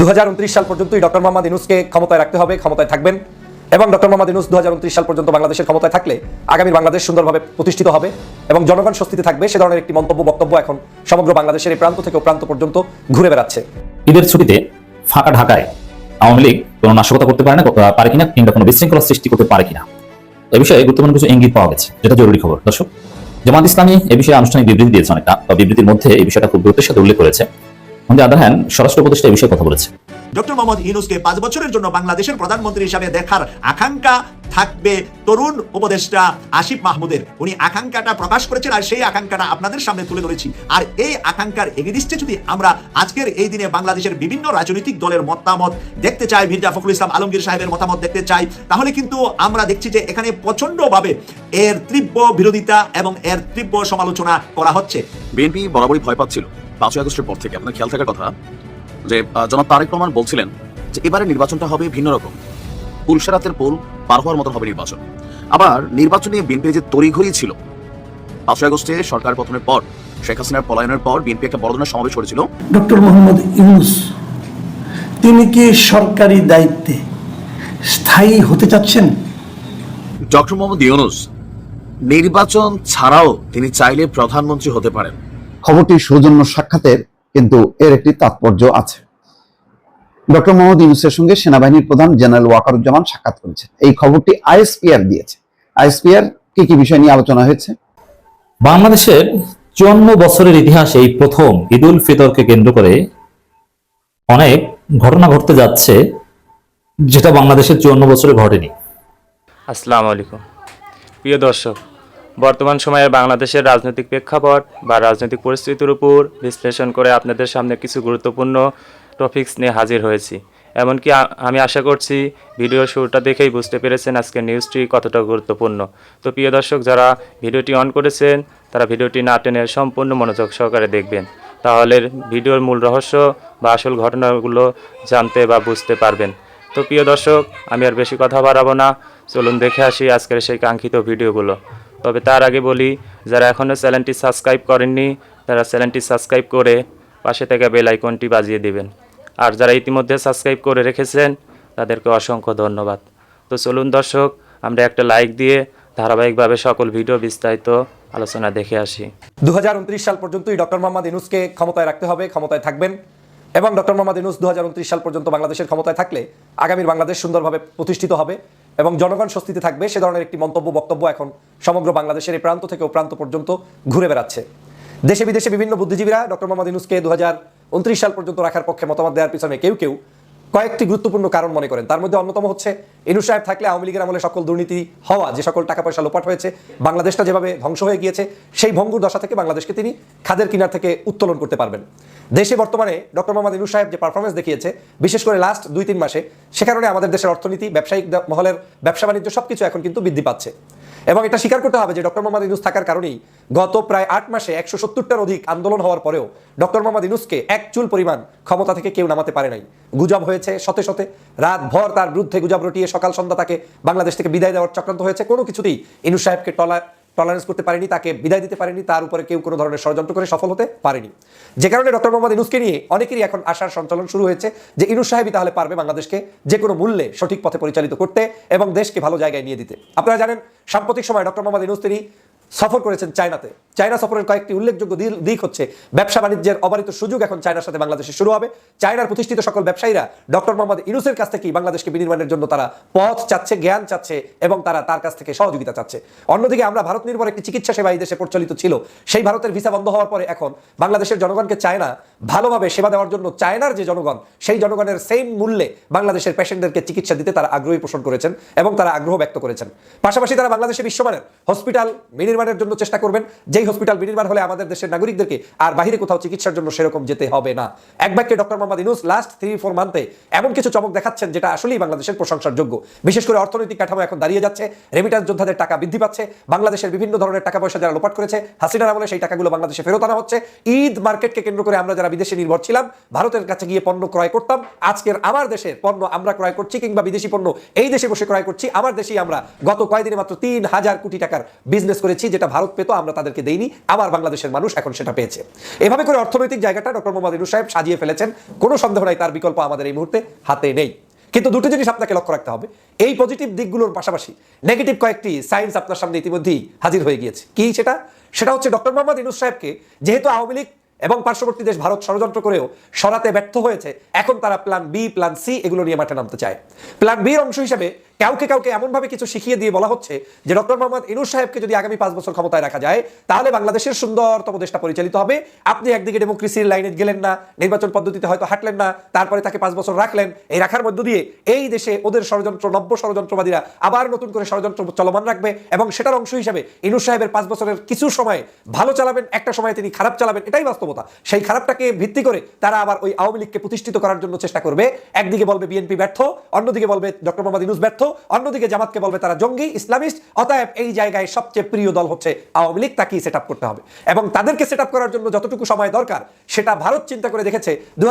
দু হাজার উনত্রিশ সাল পর্যন্তই ডক্টর মোহাম্মদ ইনুসকে ক্ষমতায় রাখতে হবে, ক্ষমতায় থাকবেন। এবং ডক্টর মোহাম্মদ ইনুস দু সাল পর্যন্ত বাংলাদেশের ক্ষমতায় থাকলে আগামী বাংলাদেশ সুন্দরভাবে প্রতিষ্ঠিত হবে এবং জনগণ স্বস্তিতে থাকবে। সে ধরনের একটি মন্তব্য, বক্তব্য এখন সমগ্র বাংলাদেশের এই প্রান্ত থেকে প্রান্ত পর্যন্ত ঘুরে বেড়াচ্ছে। ঈদের ছুটিতে ফাঁকা ঢাকায় আওয়ামী লীগ কোনো নাশকতা করতে পারে না পারে কিনা, কিংবা কোনো বিশৃঙ্খলা সৃষ্টি করতে পারে কিনা? এ বিষয়ে গুরুত্বপূর্ণ কিছু ইঙ্গিত পাওয়া গেছে, যেটা জরুরি খবর। দর্শক, জামাত ইসলামী এ বিষয়ে আনুষ্ঠানিক বিবৃতি দিয়েছে অনেকটা। বিবৃতির মধ্যে এই বিষয়টা খুব গুরুত্বের সাথে উল্লেখ করেছে। অন দি আদার হ্যান্ড স্বরাষ্ট্র উপদেষ্টা এই বিষয়ে কথা বলেছে। ডক্টর মোহাম্মদ ইউনুসকে পাঁচ বছরের জন্য বাংলাদেশের প্রধানমন্ত্রী হিসাবে দেখার আকাঙ্ক্ষা থাকবে তরুণ উপদেষ্টা আসিফ মাহমুদের। উনি আকাঙ্ক্ষাটা প্রকাশ করেছেন আর সেই আকাঙ্ক্ষাটা আপনাদের সামনে তুলে ধরেছি। আর এই আকাঙ্ক্ষার এগেনিস্টে যদি আমরা আজকের এই দিনে বাংলাদেশের বিভিন্ন রাজনৈতিক দলের মতামত দেখতে চাই মির্জা ফখরুল ইসলাম আলমগীর সাহেবের মতামত দেখতে চাই তাহলে কিন্তু আমরা দেখছি যে এখানে প্রচন্ডভাবে এর তীব্র বিরোধিতা এবং এর তীব্র সমালোচনা করা হচ্ছে। বিএনপি বরাবরই ভয় পাচ্ছিল। পাঁচই আগস্টের পর থেকে আপনার খেয়াল থাকার কথা যে জনাব তারেক রহমান বলছিলেন যে এবারে নির্বাচনটা হবে ভিন্ন রকম। পুলসেরাতের পোল পার হওয়ার মতন হবে নির্বাচন। আবার নির্বাচন নিয়ে বিএনপি যে তড়িঘড়ি ছিল পাঁচই আগস্টে সরকার পতনের পর শেখ হাসিনার পলায়নের পর বিএনপি একটা বড় ধরনের সমাবেশ করেছিল। ডক্টর মোহাম্মদ ইউনুস তিনি কি সরকারি দায়িত্বে স্থায়ী হতে চাচ্ছেন? ডক্টর মোহাম্মদ ইউনুস নির্বাচন ছাড়াও তিনি চাইলে প্রধানমন্ত্রী হতে পারেন। খবরটি সৌজন্য সাক্ষাতের কিন্তু এর একটি তাৎপর্য আছে। ডক্টর মোহাম্মদ ইউনুসের সঙ্গে সেনাবাহিনীর প্রধান জেনারেল ওয়াকারুজ্জামান সাক্ষাৎ করেছেন। এই খবরটি আইএসপিআর দিয়েছে। আইএসপিআর কি কি বিষয় নিয়ে আলোচনা হয়েছে? বাংলাদেশের চুয়ান্ন বছরের ইতিহাসে এই প্রথম ঈদ উল ফিতরকে কেন্দ্র করে অনেক ঘটনা ঘটতে যাচ্ছে যেটা বাংলাদেশের চুয়ান্ন বছরে ঘটেনি। আসসালামু আলাইকুম। প্রিয় দর্শক বর্তমান সময়ে বাংলাদেশের রাজনৈতিক প্রেক্ষাপট বা রাজনৈতিক পরিস্থিতির উপর বিশ্লেষণ করে আপনাদের সামনে কিছু গুরুত্বপূর্ণ টপিকস নিয়ে হাজির হয়েছি। এমনকি আমি আশা করছি ভিডিও শুরুটা দেখেই বুঝতে পেরেছেন আজকের নিউজটি কতটা গুরুত্বপূর্ণ। তো প্রিয় দর্শক, যারা ভিডিওটি অন করেছেন, তারা ভিডিওটি না টেনে সম্পূর্ণ মনোযোগ সহকারে দেখবেন। তাহলে ভিডিওর মূল রহস্য বা আসল ঘটনাগুলো জানতে বা বুঝতে পারবেন। তো প্রিয় দর্শক, আমি আর বেশি কথা বাড়াবো না। চলুন দেখে আসি আজকের সেই কাঙ্ক্ষিত ভিডিওগুলো। তবে তার আগে বলি, যারা এখনও চ্যানেলটি সাবস্ক্রাইব করেননি, তারা চ্যানেলটি সাবস্ক্রাইব করে পাশে থেকে বেল আইকনটি বাজিয়ে দিবেন। আর যারা ইতিমধ্যে সাবস্ক্রাইব করে রেখেছেন, তাদেরকে অসংখ্য ধন্যবাদ। তো চলুন দর্শক, আমরা একটা লাইক দিয়ে ধারাবাহিকভাবে সকল ভিডিও বিস্তারিত আলোচনা দেখে আসি। দুহাজার উনত্রিশ সাল পর্যন্তই ডক্টর মোহাম্মদ ইনুসকে ক্ষমতায় রাখতে হবে, ক্ষমতায় থাকবেন। এবং ডক্টর মোহাম্মদ ইনুস দু হাজার উনত্রিশ সাল পর্যন্ত বাংলাদেশের ক্ষমতায় থাকলে আগামীর বাংলাদেশ সুন্দরভাবে প্রতিষ্ঠিত হবে। এবং জনগণ স্বস্তিতে থাকবে, সে ধরনের একটি মন্তব্য, বক্তব্য এখন সমগ্র বাংলাদেশের এই প্রান্ত থেকে ও প্রান্ত পর্যন্ত ঘুরে বেড়াচ্ছে। দেশে বিদেশে বিভিন্ন বুদ্ধিজীবীরা ডক্টর মোহাম্মদ ইনুসকে দু হাজার উনত্রিশ সাল পর্যন্ত রাখার পক্ষে মতামত দেওয়ার পিছনে কেউ কেউ কয়েকটি গুরুত্বপূর্ণ কারণ মনে করেন। তার মধ্যে অন্যতম হচ্ছে, ইনু সাহেব থাকলে আওয়ামী লীগের আমলে সকল দুর্নীতি হওয়া, যে সকল টাকা পয়সা লোপাট হয়েছে, বাংলাদেশটা যেভাবে ধ্বংস হয়ে গিয়েছে, সেই ভঙ্গুর দশা থেকে বাংলাদেশকে তিনি খাদের কিনার থেকে উত্তোলন করতে পারবেন। দেশে বর্তমানে ডক্টর মোহাম্মদ ইনু সাহেব যে পারফরমেন্স দেখিয়েছে, বিশেষ করে লাস্ট দুই তিন মাসে, সে কারণে আমাদের দেশের অর্থনীতি, ব্যবসায়িক মহলের ব্যবসা বাণিজ্য সবকিছু এখন কিন্তু বৃদ্ধি পাচ্ছে। এবং এটা স্বীকার করতে হবে যে ডক্টর মোহাম্মদ ইনুস থাকার কারণেই গত প্রায় আট মাসে একশো সত্তরটার অধিক আন্দোলন হওয়ার পরেও ডক্টর মোহাম্মদ ইনুসকে এক চুল পরিমাণ ক্ষমতা থেকে কেউ নামাতে পারে নাই। গুজব হয়েছে শতে শতে। রাত ভর তার বিরুদ্ধে গুজব রটিয়ে সকাল সন্ধ্যা তাকে বাংলাদেশ থেকে বিদায় দেওয়ার চক্রান্ত হয়েছে। কোনো কিছুতেই ইনুস সাহেবকে টলা টলারেন্স করতে পারেনি, তাকে বিদায় দিতে পারেনি, তার উপরে কেউ কোনো ধরনের ষড়যন্ত্র করে সফল হতে পারেনি। যে কারণে ডক্টর মোহাম্মদ ইনুসকে নিয়ে অনেকেরই এখন আশার সঞ্চালন শুরু হয়েছে যে ইনুস সাহেবই তাহলে পারবে বাংলাদেশকে যে কোনো মূল্যে সঠিক পথে পরিচালিত করতে এবং দেশকে ভালো জায়গায় নিয়ে দিতে। আপনারা জানেন, সাম্প্রতিক সময় ডক্টর মোহাম্মদ ইনুস তিনি সফর করেছেন চায়নাতে। চায়না সফরের কয়েকটি উল্লেখযোগ্য দিক হচ্ছে, ব্যবসা বাণিজ্যের অবারিত সুযোগ এখন চায়নার সাথে বাংলাদেশে শুরু হবে। চায়নার প্রতিষ্ঠিত সকল ব্যবসায়ীরা ডক্টর মোহাম্মদ ইনুসের কাছ থেকেই বাংলাদেশকে বিনির্মাণের জন্য তারা পথ চাচ্ছে, জ্ঞান চাচ্ছে এবং তারা তার কাছ থেকে সহযোগিতা চাচ্ছে। অন্যদিকে আমরা ভারত নির্ভর একটি চিকিৎসা সেবা এই দেশে প্রচলিত ছিল। সেই ভারতের ভিসা বন্ধ হওয়ার পরে এখন বাংলাদেশের জনগণকে চায়না ভালোভাবে সেবা দেওয়ার জন্য চায়নার যে জনগণ, সেই জনগণের সেম মূল্যে বাংলাদেশের পেশেন্টদেরকে চিকিৎসা দিতে তারা আগ্রহী পোষণ করেছেন এবং তারা আগ্রহ ব্যক্ত করেছেন। পাশাপাশি তারা বাংলাদেশে বিশ্বমানের হসপিটাল বিনির্মাণের জন্য চেষ্টা করবেন। যেই হসপিটাল বিনির্মাণ হলে আমাদের দেশের নাগরিকদেরকে আর বাইরে কোথাও চিকিৎসার জন্য সেরকম যেতে হবে না। এক বাক্যে doctor Mohammad Yunus last three four মান্থে এমন কিছু চমক দেখাচ্ছেন যেটা আসলেই বাংলাদেশের প্রশংসার যোগ্য। বিশেষ করে অর্থনৈতিক কাঠামো এখন দাঁড়িয়ে যাচ্ছে রেমিটান্স যোদ্ধাদের টাকা বৃদ্ধি পাচ্ছে, বাংলাদেশের বিভিন্ন ধরনের টাকা পয়সা যারা লোপাট করেছে, হাসিনার আমলে সেই টাকাগুলো বাংলাদেশে ফেরত আনা হচ্ছে। ঈদ মার্কেটকে কেন্দ্র করে আমরা যারা বিদেশে নির্ভর ছিলাম, ভারতের কাছে গিয়ে পণ্য ক্রয় করতাম। আজকের আমার দেশের পণ্য আমরা ক্রয় করছি কিংবা বিদেশি পণ্য এই দেশে বসে ক্রয় করছি, আমার দেশেই আমরা গত কয়েকদিনে মাত্র তিন হাজার কোটি টাকার বিজনেস করেছি। পেয়েছি, যেটা ভারত পেতো, আমরা তাদেরকে দেইনি আমার বাংলাদেশের মানুষ এখন সেটা পেয়েছে। এভাবে করে অর্থনৈতিক জায়গাটা ডক্টর মোহাম্মদ ইনুস সাহেব সাজিয়ে ফেলেছেন, কোনো সন্দেহ নাই, তার বিকল্প আমাদের এই মুহূর্তে হাতে নেই। কিন্তু দুটো জিনিস আপনাকে লক্ষ্য রাখতে হবে। এই পজিটিভ দিকগুলোর পাশাপাশি নেগেটিভ কয়েকটি সাইন্স আপনার সামনে ইতিমধ্যেই হাজির হয়ে গিয়েছে। কি সেটা? সেটা হচ্ছে ডক্টর মোহাম্মদ ইনুস সাহেবকে যেহেতু আওয়ামী লীগ এবং পার্শ্ববর্তী দেশ ভারত ষড়যন্ত্র করেও সরাতে ব্যর্থ হয়েছে, এখন তারা প্ল্যান বি প্ল্যান সি এগুলো নিয়ে মাঠে নামতে চায়। প্ল্যান বির অংশ হিসেবে কাউকে কাউকে এমনভাবে কিছু শিখিয়ে দিয়ে বলা হচ্ছে যে ডক্টর মোহাম্মদ ইনুস সাহেবকে যদি আগামী পাঁচ বছর ক্ষমতায় রাখা যায়, তাহলে বাংলাদেশের সুন্দরতম দেশটা পরিচালিত হবে। আপনি একদিকে ডেমোক্রেসির লাইনে গেলেন না, নির্বাচন পদ্ধতিতে হয়তো হাঁটলেন না, তারপরে তাকে পাঁচ বছর রাখলেন। এই রাখার মধ্য দিয়ে এই দেশে ওদের ষড়যন্ত্র, নব্য ষড়যন্ত্রবাদীরা আবার নতুন করে ষড়যন্ত্র চলমান রাখবে এবং সেটার অংশ হিসেবে ইনুস সাহেবের পাঁচ বছরের কিছু সময় ভালো চালাবেন, একটা সময় তিনি খারাপ চালাবেন, এটাই বাস্তবতা। সেই খারাপটাকে ভিত্তি করে তারা আবার ওই আওয়ামী লীগকে প্রতিষ্ঠিত করার জন্য চেষ্টা করবে। একদিকে বলবে বিএনপি ব্যর্থ, অন্যদিকে বলবে ডক্টর মোহাম্মদ ইনুস ব্যর্থ। অন্যদিকে জামাতকে বলবে তারা জঙ্গি, ইসলামিস্ট, অতএব এই জায়গায় সবচেয়ে প্রিয় দল হচ্ছে আওয়ামী লীগ, তাকেই সেট করতে হবে। এবং তাদেরকে সেট করার জন্য যতটুকু সময় দরকার, সেটা ভারত চিন্তা করে দেখেছে দু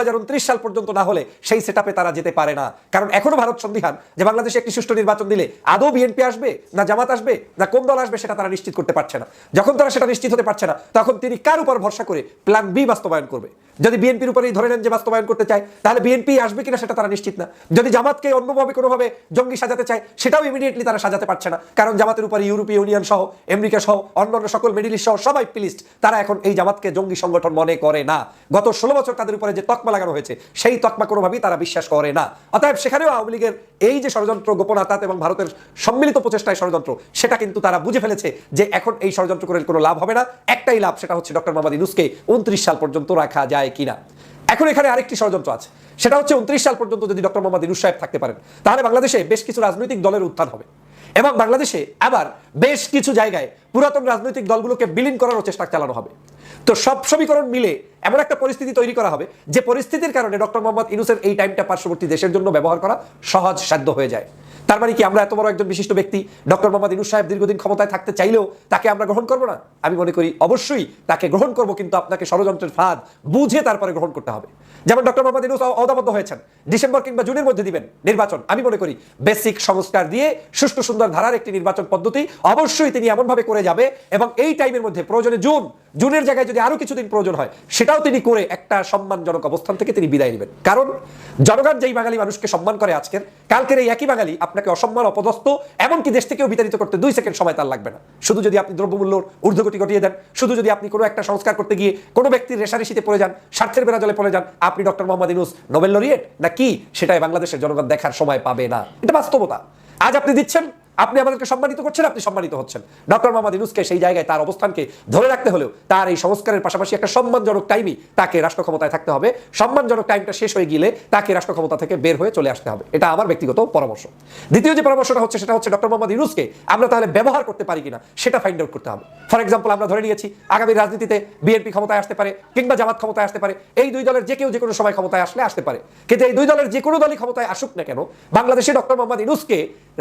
সাল পর্যন্ত না হলে সেই সেট তারা যেতে পারে না। কারণ এখনও ভারত সন্দিহান যে বাংলাদেশে একটি সুষ্ঠু নির্বাচন দিলে আদৌ বিএনপি আসবে, না জামাত আসবে, না কোন দল আসবে, সেটা তারা নিশ্চিত করতে পারছে না। যখন তারা সেটা নিশ্চিত হতে পারছে না, তখন তিনি কার উপর ভরসা করে প্ল্যান বি বাস্তবায়ন করবে? যদি বিএনপির উপরেই ধরে নেন যে বাস্তবায়ন করতে চায়, তাহলে বিএনপি আসবে কিনা সেটা তারা নিশ্চিত না। যদি জামাতকে অন্যভাবে, কোনোভাবে জঙ্গি সাজাতে চায়, সেটাও ইমিডিয়েটলি তারা সাজাতে পারছে না। কারণ জামাতের উপরে ইউরোপীয় ইউনিয়ন সহ, আমেরিকা সহ, অন্যান্য সকল মিডিল ইস্ট সহ সবাই প্লিস্ট তারা এখন এই জামাতকে জঙ্গি সংগঠন মনে করে না। গত ষোলো বছর তাদের উপরে যে তকমা লাগানো হয়েছে, সেই তকমা কোনোভাবেই তারা বিশ্বাস করে না। অতএব সেখানেও আওয়ামী লীগের এই যে ষড়যন্ত্র গোপন আতাত এবং ভারতের সম্মিলিত প্রচেষ্টায় ষড়যন্ত্র, সেটা কিন্তু তারা বুঝে ফেলেছে যে এখন এই ষড়যন্ত্র করে কোনো লাভ হবে না। একটাই লাভ, সেটা হচ্ছে ডক্টর মোহাম্মদ ইনুসকে উনত্রিশ সাল পর্যন্ত রাখা যায় কিনা। এখন এখানে আরেকটি ষড়যন্ত্র আছে। সেটা হচ্ছে উনত্রিশ সাল পর্যন্ত যদি ডক্টর মোহাম্মদ ইনুস সাহেব থাকতে পারেন, তাহলে বাংলাদেশে বেশ কিছু রাজনৈতিক দলের উত্থান হবে। এবং বাংলাদেশে আবার বেশ কিছু জায়গায় পুরাতন রাজনৈতিক দলগুলোকে বিলীন করারও চেষ্টা চালানো হবে। তো সব সমীকরণ মিলে এমন একটা পরিস্থিতি তৈরি করা হবে, যে পরিস্থিতির কারণে ডক্টর মোহাম্মদ ইনুসের এই টাইমটা পার্শ্ববর্তী দেশের জন্য ব্যবহার করা সহজ সাধ্য হয়ে যায়। তার মানে কি আমরা এত বড় একজন বিশিষ্ট ব্যক্তি? ডক্টর মোহাম্মদ ইনুস সাহেব দীর্ঘদিন ক্ষমতায় থাকতে চাইলেও তাকে আমরা গ্রহণ করব না? আমি মনে করি অবশ্যই তাকে গ্রহণ করব, কিন্তু আপনাকে ষড়যন্ত্রের ফাঁদ বুঝে তারপরে গ্রহণ করতে হবে। যেমন ডক্টর মোহাম্মদ ইনুস অদাবদ্ধ হয়েছেন। ডিসেম্বর কিংবা জুনের মধ্যে দিবেন নির্বাচন। আমি মনে করি বেসিক সংস্কার দিয়ে সুষ্ঠু সুন্দর ধারার একটি নির্বাচন পদ্ধতি অবশ্যই তিনি এমনভাবে করে যাবে এবং এই টাইমের মধ্যে প্রয়োজনে জুন জুনের জায়গায় যদি আরও কিছুদিন প্রয়োজন হয়, সেটাও তিনি করে একটা সম্মানজনক অবস্থান থেকে তিনি বিদায় নেবেন। কারণ জনগণ যেই বাঙালি মানুষকে সম্মান করে আজকের, কালকের এই একই বাঙালি আপনাকে অসম্মান, অপদস্থ, এমনকি দেশ থেকেও বিতাড়িত করতে দুই সেকেন্ড সময় তার লাগবে না। শুধু যদি আপনি দ্রব্যমূল্যর ঊর্ধ্বগতি ঘটিয়ে দেন, শুধু যদি আপনি কোনো একটা সংস্কার করতে গিয়ে কোনো ব্যক্তির রেশারেশিতে পড়ে যান, স্বার্থের বেড়া জলে পড়ে যান, আপনি doctor Mohammad Yunus Nobel laureate? না কি? সেটাই বাংলাদেশের জনগণ দেখার সময় পাবে না। এটা বাস্তবতা। আজ আপনি দিচ্ছেন আপনি আমাদেরকে সম্মানিত করছেন, আপনি সম্মানিত হচ্ছেন। ডক্টর মোহাম্মদ ইনুসকে সেই জায়গায় তার অবস্থানকে ধরে রাখতে হলেও তার এই সংস্কারের পাশাপাশি একটা সম্মানজনক টাইমই তাকে রাষ্ট্র ক্ষমতায় থাকতে হবে। সম্মানজনক টাইমটা শেষ হয়ে গেলে তাকে রাষ্ট্র ক্ষমতা থেকে বের হয়ে চলে আসতে হবে। এটা আমার ব্যক্তিগত পরামর্শ। দ্বিতীয় যে পরামর্শটা হচ্ছে, সেটা হচ্ছে ডক্টর মোহাম্মদ ইনুসকে আমরা তাহলে ব্যবহার করতে পারি কিনা, সেটা ফাইন্ড আউট করতে হবে। ফর এক্সাম্পল আমরা ধরে নিয়েছি, আগামী রাজনীতিতে বিএনপি ক্ষমতায় আসতে পারে কিংবা জামাত ক্ষমতায় আসতে পারে। এই দুই দলের যে কেউ যে কোনো সময় ক্ষমতায় আসলে আসতে পারে। কিন্তু এই দুই দলের যে কোনো দলই ক্ষমতায় আসুক না কেন, বাংলাদেশে ডক্টর মোহাম্মদ ইনুসকে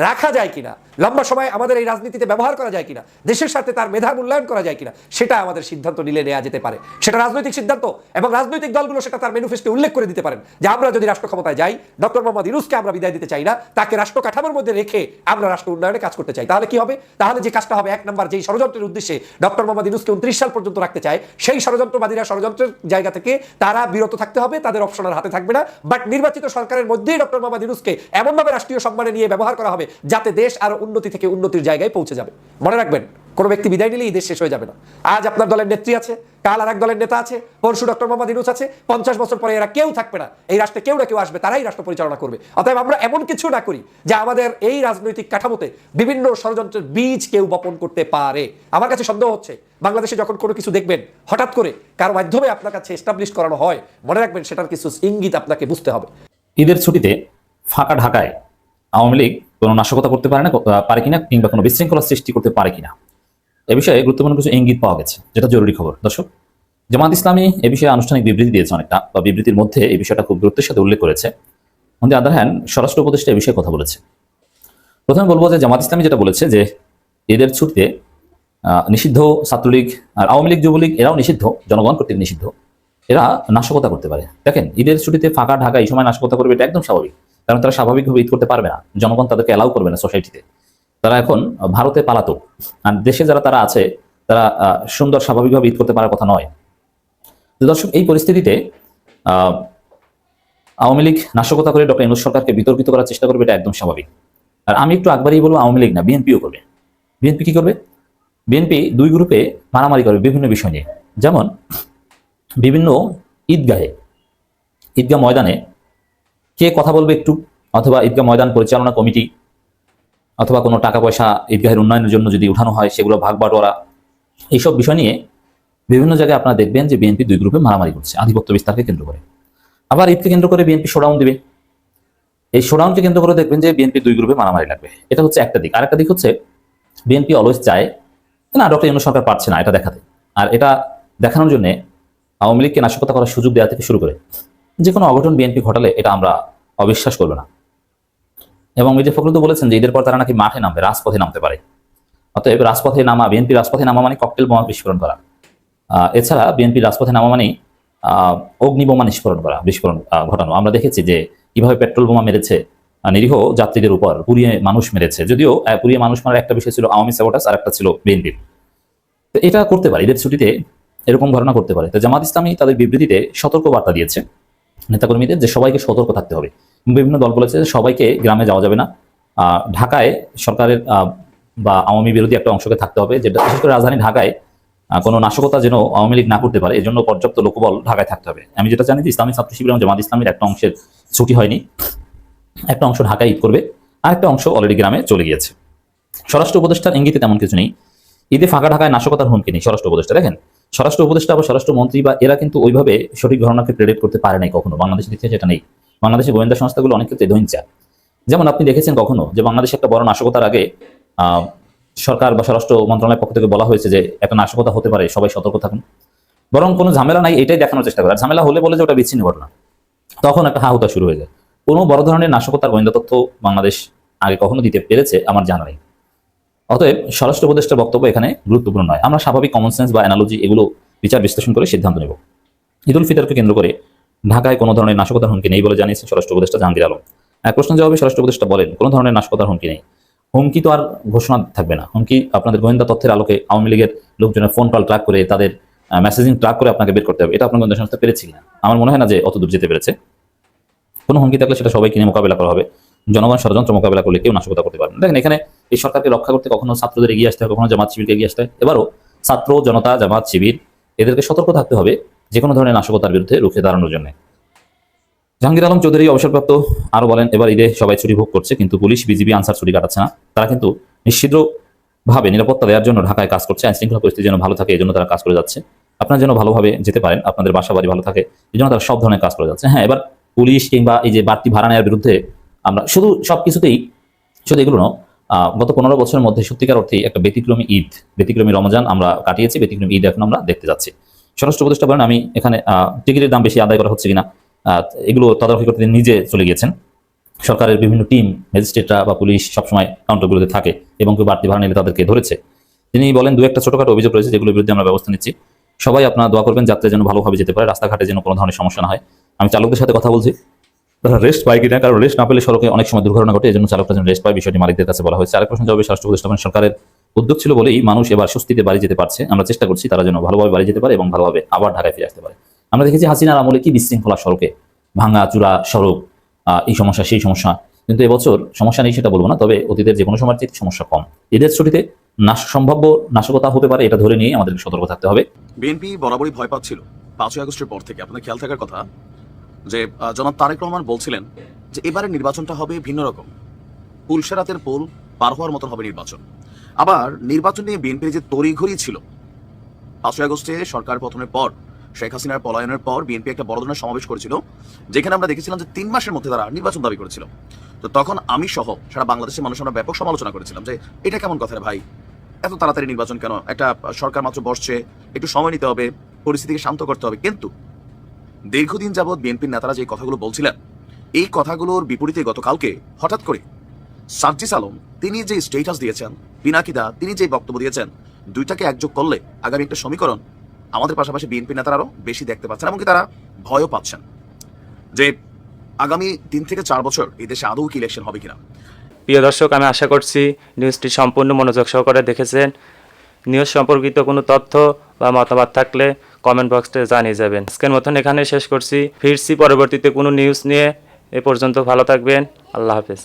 রাখা যায় কিনা লম্বা সময় আমাদের এই রাজনীতিতে ব্যবহার করা যায় কিনা, দেশের সাথে তার মেধার মূল্যায়ন করা যায় কিনা, সেটা আমাদের সিদ্ধান্ত নিলে নেওয়া যেতে পারে। সেটা রাজনৈতিক সিদ্ধান্ত এবং রাজনৈতিক দলগুলো সেটা তার ম্যানিফেস্টে উল্লেখ করে দিতে পারেন যে আমরা যদি রাষ্ট্র ক্ষমতায় যাই, ডক্টর মোহাম্মদ ইনুসকে আমরা বিদায় দিতে চাই না, তাকে রাষ্ট্র কাঠামোর মধ্যে রেখে আমরা রাষ্ট্র উন্নয়নে কাজ করতে চাই। তাহলে কি হবে? তাহলে যে কাজটা হবে, এক নম্বর যেই ষড়যন্ত্রের উদ্দেশ্যে ডক্টর মোহাম্মদ ইনুসকে উনত্রিশ সাল পর্যন্ত রাখতে চায়, সেই ষড়যন্ত্রবাদীরা ষড়যন্ত্রের জায়গা থেকে তারা বিরত থাকতে হবে, তাদের অপশন আর হাতে থাকবে না। বাট নির্বাচিত সরকারের মধ্যেই ডক্টর মোহাম্মদ ইনুসকে এমনভাবে রাষ্ট্রীয় সম্মানে নিয়ে ব্যবহার করা হবে যাতে দেশ আরও উন্নতি থেকে উন্নতির জায়গায় পৌঁছে যাবে। মনে রাখবেন, কোনো ব্যক্তি বিদায় নিলেই দেশ শেষ হয়ে যাবে না। আজ আপনার দলের নেত্রী আছে, কাল আর এক দলের নেতা আছে, পরশু ডক্টর মোহাম্মদ ইনুস আছে, পঞ্চাশ বছর পরে এরা কেউ থাকবে না। এই রাষ্ট্রে কেউ না কেউ আসবে, তারাই রাষ্ট্র পরিচালনা করবে। অতএব আমরা এমন কিছু না করি যে আমাদের এই রাজনৈতিক কাঠামোতে বিভিন্ন ষড়যন্ত্রের বীজ কেউ বপন করতে পারে। আমার কাছে সন্দেহ হচ্ছে, বাংলাদেশে যখন কোনো কিছু দেখবেন, হঠাৎ করে কার মাধ্যমে আপনার কাছে এস্টাবলিশ করানো হয়, মনে রাখবেন সেটার কিছু ইঙ্গিত আপনাকে বুঝতে হবে। ঈদের ছুটিতে ফাঁকা ঢাকায় আওয়ামী লীগ কোনো নাশকতা করতে পারে না পারে কিনা কিংবা কোনো বিশৃঙ্খলা সৃষ্টি করতে পারে কিনা। এ বিষয়ে গুরুত্বপূর্ণ কিছু ইঙ্গিত পাওয়া গেছে, যেটা জরুরি খবর। দর্শক, জামাত ইসলামী এ বিষয়ে আনুষ্ঠানিক বিবৃতি দিয়েছে অনেকটা, বা বিবৃতির মধ্যে এই বিষয়টা খুব গুরুত্বের সাথে উল্লেখ করেছে। অন দি আদার হ্যান্ড, স্বরাষ্ট্র উপদেষ্টা এ বিষয়ে কথা বলেছে। প্রথমে বলব যে জামাত ইসলামী যেটা বলেছে যে ঈদের ছুটিতে নিষিদ্ধ ছাত্রলীগ আর আওয়ামী লীগ, যুবলীগ, এরাও নিষিদ্ধ, জনগণ কর্তৃক নিষিদ্ধ। এরা নাশকতা করতে পারে। দেখেন, ঈদের ছুটিতে ফাঁকা ঢাকা এই সময় নাশকতা করবে এটা একদম স্বাভাবিক। কারণ তারা স্বাভাবিকভাবে ঈদ করতে পারবে না। জনগণ তাদেরকে অ্যালাউ করবে না সোসাইটিতে তারা এখন ভারতে পালাতক আর দেশে যারা তারা আছে, তারা সুন্দর স্বাভাবিকভাবে ঈদ করতে পারার কথা নয়। দর্শক, এই পরিস্থিতিতে আওয়ামী লীগ নাশকতা করে ডক্টর ইনুস সরকারকে বিতর্কিত করার চেষ্টা করবে এটা একদম স্বাভাবিক। আর আমি একটু আগবারই বলব, আওয়ামী লীগ না, বিএনপিও করবে। বিএনপি কি করবে? বিএনপি দুই গ্রুপে মারামারি করবে বিভিন্ন বিষয় নিয়ে। যেমন, বিভিন্ন ঈদগাহে, ঈদগাহ ময়দানে কে কথা বলবে একটু? অথবা ঈদগাহ ময়দান পরিচালনা কমিটি অথবা কোনো টাকা পয়সা ঈদগাহের উন্নয়নের জন্য যদি উঠানো হয়, সেগুলো ভাগ বাটোয়ারা এইসব বিষয় নিয়ে বিভিন্ন জায়গায় আপনারা দেখবেন যে বিএনপি দুই গ্রুপে মারামারি করছে, আধিপত্য বিস্তারকে কেন্দ্র করে। আবার ঈদকে কেন্দ্র করে বিএনপি শোডাউন দিবে। এই শোডাউনকে কেন্দ্র করে দেখবেন যে বিএনপি দুই গ্রুপে মারামারি লাগবে। এটা হচ্ছে একটা দিক। আর একটা দিক হচ্ছে, বিএনপি অলওয়েজ চায়, না, ডক্টর ইউনুস সরকার পারছে না এটা দেখাতে। আর এটা দেখানোর জন্য আওয়ামী লীগকে নাশকতা করার সুযোগ দেওয়া থেকে শুরু করে। যে কোনো অঘটন বিএনপি ঘটালে এটা আমরা অবিশ্বাস করব না। এবং মির্জা ফখরুল তো বলেছেন যে ঈদের পর তারা নাকি মাঠে নামবে রাজপথে নামতে পারে। অতএব রাজপথে নামা বিএনপি রাজপথে নামা মানে ককটেল বোমা বিস্ফোরণ করা। এছাড়া বিএনপি রাজপথে নামা মানে আহ, অগ্নিবোমা নিষ্ফোরণ করা বিস্ফোরণ ঘটানো। আমরা দেখেছি যে কীভাবে পেট্রোল বোমা মেরেছে নিরীহ যাত্রীদের উপর পুড়িয়ে মানুষ মেরেছে। যদিও পুড়িয়ে মানুষ মারার একটা বিষয় ছিল আওয়ামী সাবোটাস আর একটা ছিল বিএনপির তো এটা করতে পারে ঈদের ছুটিতে এরকম ঘটনা করতে পারে। তো জামাত ইসলামী তাদের বিবৃতিতে সতর্ক বার্তা দিয়েছে। নেতাকর্মীদের যে সবাইকে সতর্ক থাকতে হবে। বিভিন্ন দল বলেছে যে সবাইকে গ্রামে যাওয়া যাবে না। ঢাকায় সরকারের বা আওয়ামী বিরোধী একটা অংশকে থাকতে হবে যেটা, বিশেষ করে রাজধানী ঢাকায় কোনো নাশকতা যেন আওয়ামী লীগ না করতে পারে, এজন্য পর্যাপ্ত লোকবল ঢাকায় থাকতে হবে। আমি যেটা জানি যে ইসলামী ছাত্র শিবির জামাত ইসলামের একটা অংশের ছুটি হয়নি। একটা অংশ ঢাকায় ঈদ করবে আর একটা অংশ অলরেডি গ্রামে চলে গিয়েছে। স্বরাষ্ট্র উপদেষ্টার ইঙ্গিতে তেমন কিছু নেই। ঈদে ফাঁকা ঢাকায় নাশকতার হুমকি নেই স্বরাষ্ট্র উপদেষ্টা, দেখেন? স্বরাষ্ট্র উপদেষ্টা বা স্বরাষ্ট্র মন্ত্রী বা এরা কিন্তু ওইভাবে সঠিক ঘটনাকে প্রেডিক্ট করতে পারে নাই কখনো। বাংলাদেশের থেকে সেটা নেই। বাংলাদেশের গোয়েন্দা সংস্থাগুলো অনেক ক্ষেত্রে ধৈর্যা যেমন আপনি দেখেছেন কখনো যে বাংলাদেশে একটা বড় নাশকতার আগে সরকার বা স্বরাষ্ট্র মন্ত্রণালয়ের পক্ষ থেকে বলা হয়েছে যে একটা নাশকতা হতে পারে, সবাই সতর্ক থাকুন। বরং কোনো ঝামেলা নাই, এটাই দেখানোর চেষ্টা করে। ঝামেলা হলে বলে যে ওটা বিচ্ছিন্ন ঘটনা। তখন একটা হাহুতা শুরু হয়ে যায়। কোনো বড় ধরনের নাশকতার গোয়েন্দা তথ্য বাংলাদেশ আগে কখনো দিতে পেরেছে, আমার জানা নেই। অতএব স্বরাষ্ট্র উপদেষ্টার বক্তব্য এখানে গুরুত্বপূর্ণ নয়। আমরা স্বাভাবিক কমন সেন্স বা অ্যানালজি এগুলো বিচার বিশ্লেষণ করে সিদ্ধান্ত নেব। ঈদ উল ফিতরকে কেন্দ্র করে ঢাকায় কোনো ধরনের নাশকতার হুমকি নেই বলে জানিয়েছেন স্বরাষ্ট্র উপদেষ্টা জাহাঙ্গীর আলম। এক প্রশ্ন জবাবে স্বরাষ্ট্র উপদেষ্টা বলেন, কোনো ধরনের নাশকতার হুমকি নেই। হুমকি তো আর ঘোষণা থাকবে না। হুমকি আপনাদের গোয়েন্দা তথ্যের আলোকে আওয়ামী লীগের লোকজনের ফোন কল ট্র্যাক করে তাদের মেসেজিং ট্র্যাক করে আপনাকে বের করতে হবে। এটা আপনার গোয়েন্দা সংস্থা পেরেছে কিনা? আমার মনে হয় না যে অত দূর যেতে পেরেছে। কোনো হুমকি থাকলে সেটা সবাই কিনে মোকাবেলা করা হবে। জনগণ ষড়যন্ত্র মোকাবেলা করলে কেউ নাশকতা করতে পারবে দেখেন, এখানে এই সরকারকে রক্ষা করতে কখনো ছাত্রদের এগিয়ে আসতে হয়, কখনো জামাত শিবিরকে এগিয়ে আসতে হয়। এবারও ছাত্র, জনতা, জামাত, শিবির, এদেরকে সতর্ক থাকতে হবে যে কোনো ধরনের নাশকতার বিরুদ্ধে রুখে দাঁড়ানোর জন্য। জাহাঙ্গীর আলম চৌধুরী, অবসরপ্রাপ্ত আরও বলেন, এবার ঈদে সবাই ছুটি ভোগ করছে, কিন্তু পুলিশ, বিজিবি আনসার ছুটি কাটাচ্ছে না। তারা কিন্তু নিশ্চিদ্র ভাবে নিরাপত্তা দেওয়ার জন্য ঢাকায় কাজ করছে আইন শৃঙ্খলা পরিস্থিতি যেন ভালো থাকে, এই জন্য তারা কাজ করে যাচ্ছে। আপনারা যেন ভালোভাবে যেতে পারেন, আপনাদের বাসা বাড়ি ভালো থাকে, এই জন্য তারা সব ধরনের কাজ করে যাচ্ছে। হ্যাঁ এবার পুলিশ কিংবা এই যে বাড়তি ভাড়া নেওয়ার বিরুদ্ধে আমরা শুধু সব কিছুতেই শুধু এগুলো নয়, গত পনেরো বছরের মধ্যে সত্যিকার অর্থে একটা ব্যতিক্রমী ঈদ ব্যতিক্রমী রমজান আমরা কাটিয়েছি ব্যতিক্রমী ঈদ এখন আমরা দেখতে যাচ্ছি। স্বরাষ্ট্র উপদেষ্টা বলেন আমি এখানে টিকিটের দাম বেশি আদায় করা হচ্ছে কিনা এগুলো তদারকি করতে নিজে চলে গিয়েছেন। সরকারের বিভিন্ন টিম ম্যাজিস্ট্রেটরা বা পুলিশ সবসময় কাউন্টারগুলোতে থাকে এবং কেউ বাড়তি ভাড়া নিলে তাদেরকে ধরেছে। তিনি বলেন দু একটা ছোটখাটো অভিযোগ রয়েছে যেগুলোর বিরুদ্ধে আমরা ব্যবস্থা নিচ্ছি। সবাই আপনারা দোয়া করবেন যাত্রা যেন ভালোভাবে যেতে পারে রাস্তাঘাটে যেন কোনো ধরনের সমস্যা না হয়। আমি চালকদের সাথে কথা বলছি। রেস্ট পায় কিনা, কারণ রেস্ট না পেলে সড়কে অনেক সময় দুর্ঘটনা ঘটে এই জন্য চালকরা যেন রেস্ট পায়, বিষয়টি মালিকদের কাছে বলা হয়েছে। আরেক প্রশ্ন জবাবে স্বরাষ্ট্র উপদেষ্টা সরকারের উদ্যোগ ছিল বলেই মানুষ এবার স্বস্তিতে বাড়ি যেতে পারছে। আমরা চেষ্টা করছি তারা যেন ভালোভাবে বাড়ি যেতে পারে এবং ভালোভাবে আবার ঢাকায় ফিরে আসতে পারে। আমরা দেখেছি হাসিনার আমলে কি বিশৃঙ্খলা সড়কে, ভাঙা, চূড়া, সড়ক এই সমস্যা, সেই সমস্যা। কিন্তু এবছর সমস্যা নেই সেটা বলব না, তবে অতীতের যে কোনো সময়ের চেয়ে সমস্যা কম। ঈদের ছুটিতে নাশ সম্ভাব্য নাশকতা হতে পারে, এটা ধরে নিয়ে আমাদেরকে সতর্ক থাকতে হবে। বিএনপি বরাবরই ভয় পাচ্ছিল। পাঁচই আগস্টের পর থেকে। আপনার খেয়াল থাকার কথা? যে জনাব তারেক রহমান বলছিলেন যে এবারে নির্বাচনটা হবে ভিন্ন রকম। পুলসেরাতের পোল পার হওয়ার মতন হবে নির্বাচন। আবার নির্বাচন নিয়ে বিএনপির যে তড়িঘড়ি ছিল, পাঁচই আগস্টে সরকার পতনের পর, শেখ হাসিনার পলায়নের পর বিএনপি একটা বড় ধরনের সমাবেশ করেছিল, যেখানে আমরা দেখেছিলাম যে তিন মাসের মধ্যে তারা নির্বাচন দাবি করেছিল। তো তখন আমি সহ সারা বাংলাদেশের মানুষ আমরা ব্যাপক সমালোচনা করেছিলাম যে, এটা কেমন কথা রে ভাই? এত তাড়াতাড়ি নির্বাচন কেন? একটা সরকার মাত্র বসছে, একটু সময় নিতে হবে, পরিস্থিতিকে শান্ত করতে হবে। কিন্তু দীর্ঘদিন যাবৎ বিএনপির নেতারা যে কথাগুলো বলছিলেন, এই কথাগুলোর বিপরীতে গতকালকে হঠাৎ করে সার্জিস আলম, তিনি যে স্টেটাস দিয়েছেন, পিনাকিদা, তিনি যে বক্তব্য দিয়েছেন, দুইটাকে একযোগ করলে আগামী একটা সমীকরণ আমাদের পাশাপাশি বিএনপি নেতারা আরও বেশি দেখতে পাচ্ছেন এমনকি তারা ভয়ও পাচ্ছেন যে আগামী তিন থেকে চার বছর এই দেশে আদৌ কি ইলেকশন হবে কিনা। প্রিয় দর্শক, আমি আশা করছি নিউজটি সম্পূর্ণ মনোযোগ সহকারে দেখেছেন। নিউজ সম্পর্কিত কোনো তথ্য বা মতামত থাকলে কমেন্ট বক্সে জানিয়ে যাবেন। আজকের মতন এখানে শেষ করছি। ফিরছি পরবর্তীতে কোনো নিউজ নিয়ে। এ পর্যন্ত ভালো থাকবেন। আল্লাহ হাফেজ।